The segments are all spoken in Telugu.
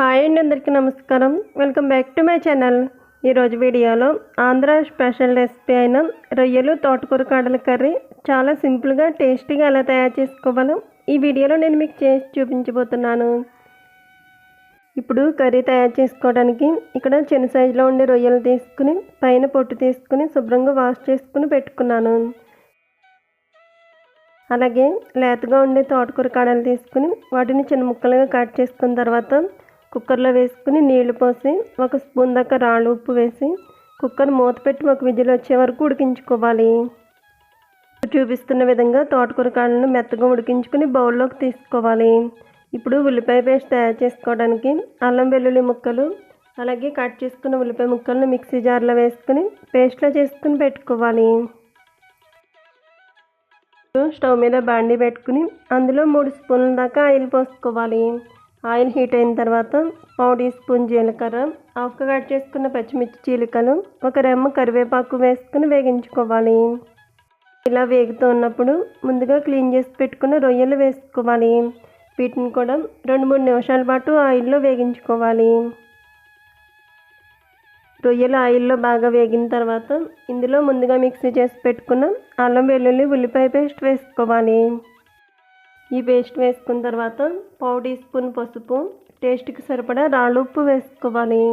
హాయ్ అండి అందరికీ నమస్కారం. Welcome back to my channel. ఈరోజు వీడియోలో ఆంధ్ర స్పెషల్ రెసిపీ అయిన రొయ్యలు తోటకూర కాడల కర్రీ చాలా సింపుల్గా టేస్టీగా ఎలా తయారు చేసుకోవాలో ఈ వీడియోలో నేను మీకు చేసి చూపించబోతున్నాను. ఇప్పుడు కర్రీ తయారు చేసుకోవడానికి ఇక్కడ చిన్న సైజులో ఉండే రొయ్యలు తీసుకుని పైన పొట్టు తీసుకుని శుభ్రంగా వాష్ చేసుకుని పెట్టుకున్నాను. అలాగే లేతగా ఉండే తోటకూర కాడలు తీసుకుని వాటిని చిన్న ముక్కలుగా కట్ చేసుకున్న తర్వాత కుక్కర్లో వేసుకుని నీళ్ళు పోసి ఒక స్పూన్ దాకా రాళ్ళు ఉప్పు వేసి కుక్కర్ మూత పెట్టి ఒక విజిల్ వచ్చే వరకు ఉడికించుకోవాలి. చూపిస్తున్న విధంగా తోటకూర కాళ్ళను మెత్తగా ఉడికించుకుని బౌల్లోకి తీసుకోవాలి. ఇప్పుడు ఉల్లిపాయ పేస్ట్ తయారు చేసుకోవడానికి అల్లం వెల్లుల్లి ముక్కలు అలాగే కట్ చేసుకున్న ఉల్లిపాయ ముక్కలను మిక్సీ జార్లో వేసుకుని పేస్ట్లో చేసుకుని పెట్టుకోవాలి. స్టవ్ మీద బాండి పెట్టుకుని అందులో మూడు స్పూన్ల దాకా ఆయిల్ పోసుకోవాలి. ఆయిల్ హీట్ అయిన తర్వాత పావు టీ స్పూన్ జీలకర్ర హాఫ్గా కట్ చేసుకున్న పచ్చిమిర్చి చీలికలు ఒక రెమ్మ కరివేపాకు వేసుకుని వేగించుకోవాలి. ఇలా వేగుతూ ఉన్నప్పుడు ముందుగా క్లీన్ చేసి పెట్టుకున్న రొయ్యలు వేసుకోవాలి. వీటిని కూడా రెండు మూడు నిమిషాల పాటు ఆయిల్లో వేగించుకోవాలి. రొయ్యలు ఆయిల్లో బాగా వేగిన తర్వాత ఇందులో ముందుగా మిక్సీ చేసి పెట్టుకున్న అల్లం వెల్లుల్లి ఉల్లిపాయ పేస్ట్ వేసుకోవాలి. ఈ పేస్ట్ వేసుకున్న తర్వాత పావు టీ స్పూన్ పసుపు టేస్ట్కి సరిపడా రాళ్ళు ఉప్పు వేసుకోవాలి.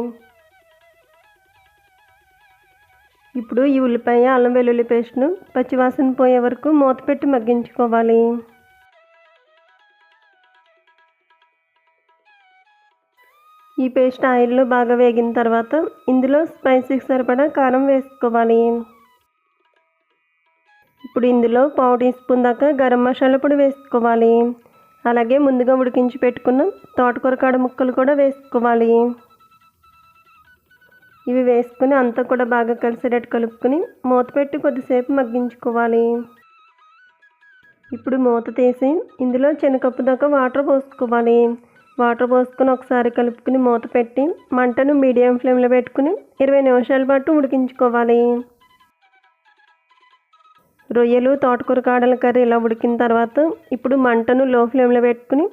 ఇప్పుడు ఈ ఉల్లిపాయ అల్లం వెల్లుల్లి పేస్ట్ను పచ్చివాసన పోయే వరకు మూత పెట్టి మగ్గించుకోవాలి. ఈ పేస్ట్ ఆయిల్లో బాగా వేగిన తర్వాత ఇందులో స్పైసీకి సరిపడా కారం వేసుకోవాలి. ఇప్పుడు ఇందులో పావు టీ స్పూన్ దాకా గరం మసాలా పొడి వేసుకోవాలి. అలాగే ముందుగా ఉడికించి పెట్టుకున్న తోటకూర కాడ ముక్కలు కూడా వేసుకోవాలి. ఇవి వేసుకుని అంతా కూడా బాగా కలిసేటట్టు కలుపుకొని మూత పెట్టి కొద్దిసేపు మగ్గించుకోవాలి. ఇప్పుడు మూత తీసి ఇందులో చిన్నకప్పు దాకా వాటర్ పోసుకోవాలి. వాటర్ పోసుకొని ఒకసారి కలుపుకుని మూత పెట్టి మంటను మీడియం ఫ్లేమ్లో పెట్టుకుని ఇరవై నిమిషాల పాటు ఉడికించుకోవాలి. రొయ్యలు తోటకూర కాడల కర్రీ ఇలా ఉడికిన తర్వాత ఇప్పుడు మంటను లో ఫ్లేమ్లో పెట్టుకుని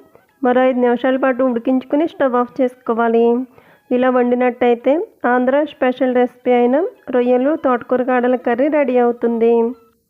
మరో ఐదు నిమిషాల పాటు ఉడికించుకుని స్టవ్ ఆఫ్ చేసుకోవాలి. ఇలా వండినట్టయితే ఆంధ్ర స్పెషల్ రెసిపీ అయిన రొయ్యలు తోటకూర కాడల కర్రీ రెడీ అవుతుంది.